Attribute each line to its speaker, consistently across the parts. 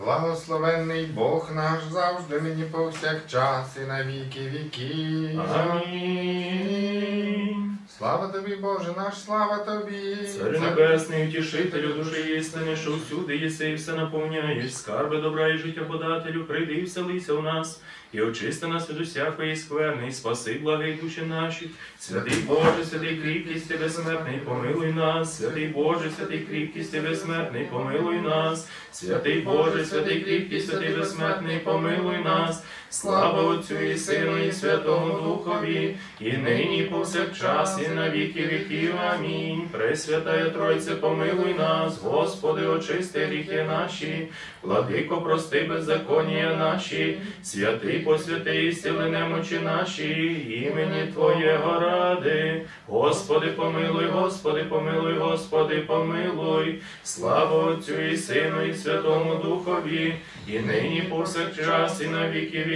Speaker 1: Благословенний Бог наш завжди нині повсякчас і на віки віків.
Speaker 2: Амінь.
Speaker 1: Слава тобі, Боже наш, слава тобі.
Speaker 2: Царю небесний, утішителю душі істини, що всюди єси і все наповняєш, скарби добра і життя подателю, прийди і вселися в нас, і очисти нас від усякої скверни, і спаси благи душі наші. Святий Боже, святий кріпкість і безсмертний, помилуй нас, святий Боже, святий кріпкість і безсмертний, помилуй нас, святий Боже, святий кріпкість, святий безсмертний, помилуй нас. Слава Отцю і Сину, і Святому Духові, і нині, і повсякчас, і на віки віків. Амінь. Пресвятая Тройце, помилуй нас, Господи, очисти гріхи наші, владико, прости беззаконія наші, святий посвяти і стіли немочі наші, імені Твоєго ради. Господи, помилуй, Господи, помилуй, Господи, помилуй. Слава Отцю і Сину, і Святому Духові, і нині, повсякчас, і на віки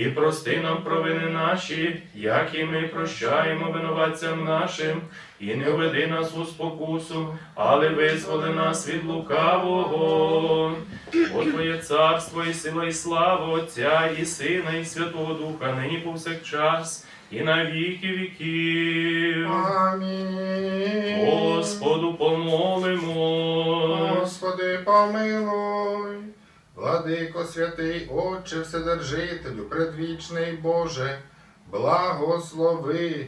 Speaker 2: і прости нам провини наші, як і ми прощаємо винуватцям нашим, і не введи нас у спокусу, але визволи нас від лукавого. Бо Твоє царство і сила, і слава Отця, і Сина, і Святого Духа, нині повсякчас, і на віки віків.
Speaker 1: Амінь.
Speaker 2: Господу помолимо.
Speaker 1: Господи, помилуй. Владико святий, Отче Вседержителю, предвічний Боже, благослови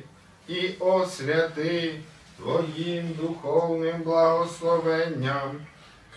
Speaker 1: і освяти Твоїм духовним благословенням.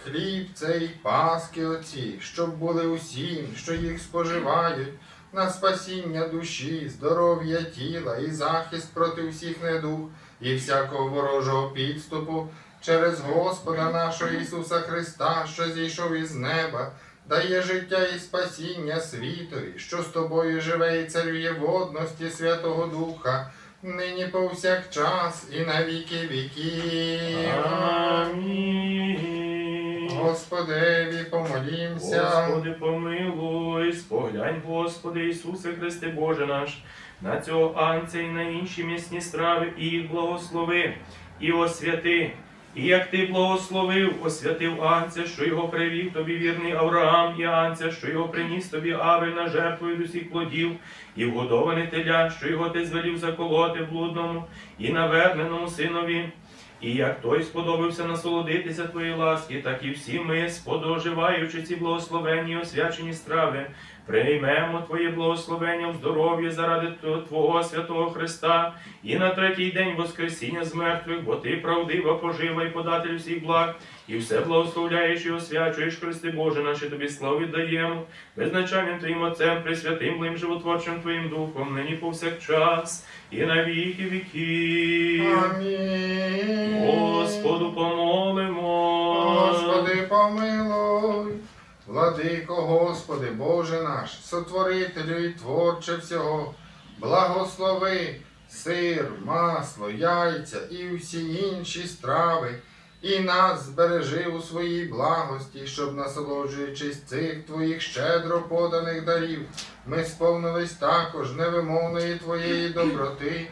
Speaker 1: Хліб цей паски оці, щоб були усім, що їх споживають, на спасіння душі, здоров'я тіла і захист проти всіх недуг і всякого ворожого підступу через Господа нашого Ісуса Христа, що зійшов із неба, дає життя і спасіння світові, що з тобою живе і царює в одності Святого Духа, нині повсякчас і на віки віків.
Speaker 2: Амінь.
Speaker 1: Господеві помолімся.
Speaker 2: Господи, помилуй, споглянь, Господи Ісусе Христе Боже наш, на цього анця і на інші м'ясні страви, і благослови, і освяти. І як ти благословив, освятив анця, що його привів тобі вірний Авраам, і анця, що його приніс тобі Авель на жертву від усіх плодів, і вгодоване теля, що його ти звелів заколоти блудному, і наверненому синові. І як той сподобався насолодитися Твої ласки, так і всі ми, сподоживаючи ці благословенні і освячені страви, приймемо Твоє благословення в здоров'я заради Твого святого Христа, і на третій день Воскресіння з мертвих, бо Ти правдива, пожива і податель всіх благ, і все благословляєш і освячуєш, Христи Боже, наше тобі славу віддаємо, безначальним Твоїм Отцем, Пресвятим, Блим, животворчим Твоїм Духом, нині повсякчас, і на віки віків.
Speaker 1: Амінь.
Speaker 2: Господу помолимо.
Speaker 1: Господи, помилуй. Владико, Господи, Боже наш, сотворителю і творче всього, благослови сир, масло, яйця і всі інші страви, і нас збережи у своїй благості, щоб, насолоджуючись цих твоїх щедро поданих дарів, ми сповнились також невимовної твоєї доброти,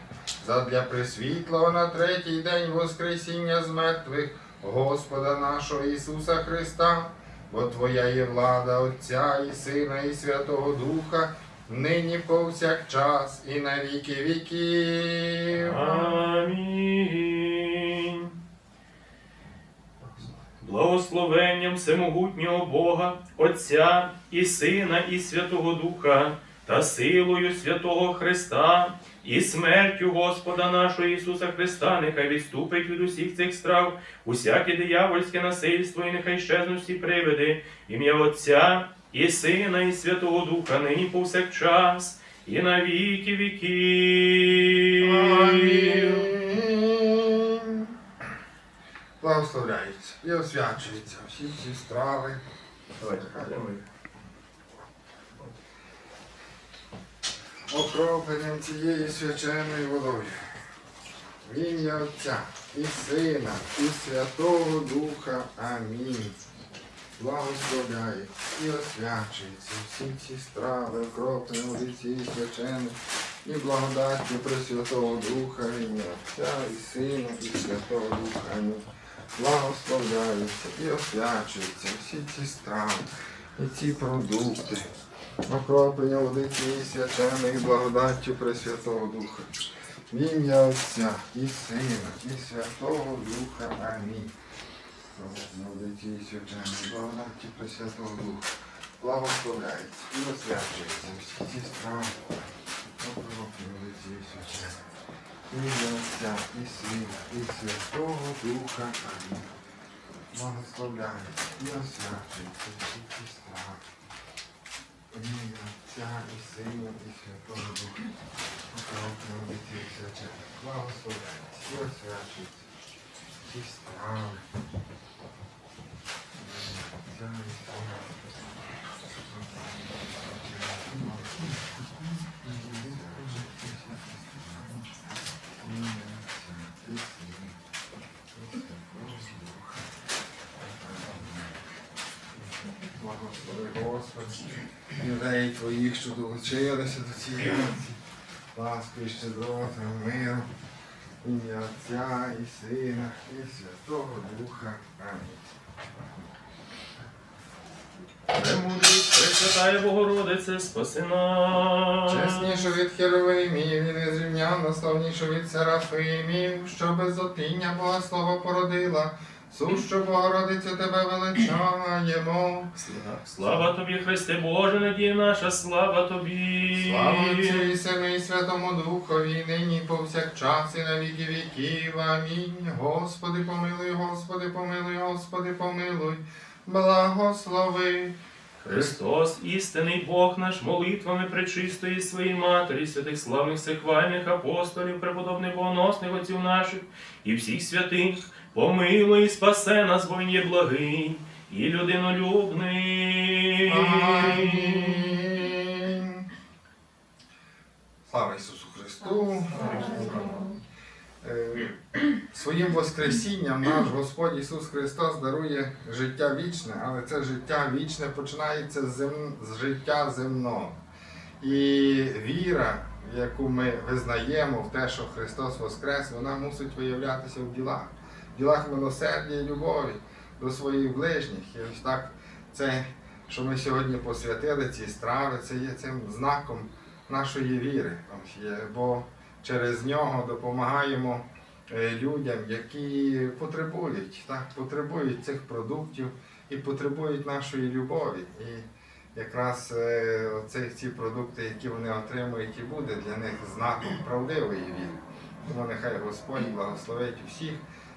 Speaker 1: задля присвітлого на третій день Воскресіння з мертвих Господа нашого Ісуса Христа, бо Твоя є влада Отця і Сина, і Святого Духа, нині повсякчас і на віки віків.
Speaker 2: Амінь. Благословенням всемогутнього Бога, Отця і Сина, і Святого Духа, та силою святого Христа, і смертю Господа нашого Ісуса Христа, нехай відступить від усіх цих страв, усяке диявольське насильство, і нехай щезнуть всі привиди, ім'я Отця і Сина, і Святого Духа, нині повсякчас, і на віки віків.
Speaker 1: Благословляються і освячуються всі ці страви.
Speaker 2: Давайте
Speaker 1: окропленням цією свяченою водою. В ім'я Отця і Сина, і Святого Духа. Амінь. благословляє і освячується всі ці страви, окроплені в лиці і свячені, і благодаттю Пресвятого Духа, і ім'я Отця, і Сина, і Святого Духа. Амінь. Благословляються і освячуються всі ці страви, і ці продукти, окроплення водиці і свяченої благодаттю Пресвятого Духа. В ім'я Отця і Сина, і Святого Духа. Амінь. Молодиці і свяченої благодаті Пресвятого Духа. Благословляється і освячується всі ці справи. Окроплення водиці і свяченої. Ім'я Отця і Сина, і Святого Духа. Амінь. Благословляється і освячується ці ім'я Отця і Сина, і Святого Духа. Окроплення водиці і свяченої. Благословляється і освячується всі справи. Благослови Господи, людей Твоїх, що долучилися до цієї ласку і щедроти, миру, ім'я Отця і Сина, і Святого Духа. Амінь.
Speaker 2: Премудрість, Пресвятая Богородице, спаси нас.
Speaker 1: Чесніше від Херовимів і незрівняно славніше від Серафимів, що без отіння Бога Слово породила, сущу Богородицю тебе величаємо.
Speaker 2: Слава тобі, Христе Боже, надія наша, слава тобі.
Speaker 1: Слава Отцю і Сину і Святому Духові, нині повсякчас і на віки віків. Амінь. Господи, помилуй, Господи, помилуй, Господи, помилуй, благослови.
Speaker 2: Христос, істинний Бог наш, молитвами пречистої своєї Матері, святих славних сихвальних апостолів, преподобних богоносних отців наших і всіх святих, помилуй і спасе нас, бо він є благий і людинолюбний.
Speaker 1: Амінь. Слава Ісусу Христу. Е, Своїм Воскресінням наш Господь Ісус Христос дарує життя вічне, але це життя вічне починається з, зем... з життя земного. І віра, яку ми визнаємо в те, що Христос Воскрес, вона мусить виявлятися в ділах, в ділах милосердя і любові до своїх ближніх. І ось так це, що ми сьогодні посвятили ці страви, це є цим знаком нашої віри. Бо через нього допомагаємо людям, які потребують, так, потребують цих продуктів і потребують нашої любові. І якраз е, оці, ці продукти, які вони отримують, і буде для них знаком правдивої віри. Тому нехай Господь благословить усіх,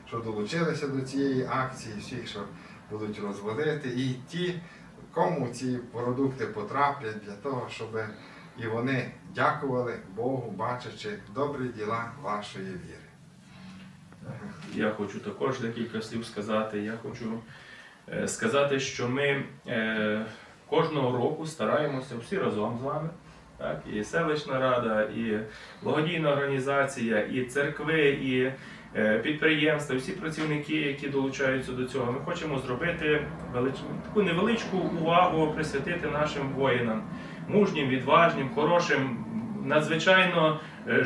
Speaker 1: що долучилися до цієї акції, всіх, що будуть розводити, і ті, кому ці продукти потраплять для того, щоб і вони дякували Богу, бачачи добрі діла вашої віри.
Speaker 2: Я хочу також декілька слів сказати. Я хочу е, сказати, що ми е, кожного року стараємося всі разом з вами. Так, і селищна рада, і благодійна організація, і церкви, і е, підприємства, всі працівники, які долучаються до цього. Ми хочемо зробити велич... таку невеличку увагу присвятити нашим воїнам, мужнім, відважним, хорошим, надзвичайно е,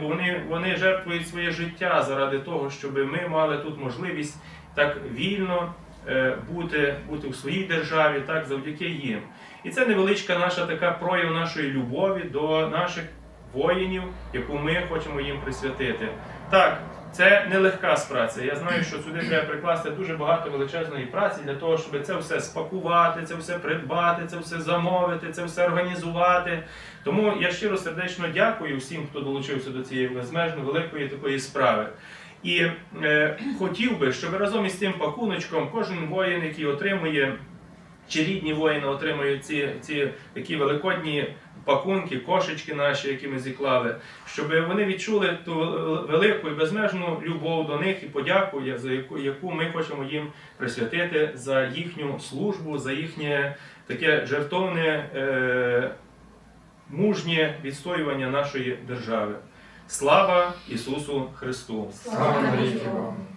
Speaker 2: бо вони, вони жертвують своє життя заради того, щоб ми мали тут можливість так вільно е, бути, бути в своїй державі, так завдяки їм. І це невеличка наша така прояв нашої любові до наших воїнів, яку ми хочемо їм присвятити. Так, це нелегка праця. Я знаю, що сюди треба прикласти дуже багато величезної праці для того, щоб це все спакувати, це все придбати, це все замовити, це все організувати. Тому я щиро сердечно дякую всім, хто долучився до цієї безмежно великої такої справи. І е, хотів би, щоб разом із цим пакуночком кожен воїн, який отримує, чи рідні воїни отримують ці, ці такі великодні пакунки, кошечки наші, які ми зіклали, щоб вони відчули ту велику і безмежну любов до них і подяку, за яку, яку ми хочемо їм присвятити за їхню службу, за їхнє таке жертовне, е, мужнє відстоювання нашої держави. Слава Ісусу Христу!
Speaker 1: Слава вам!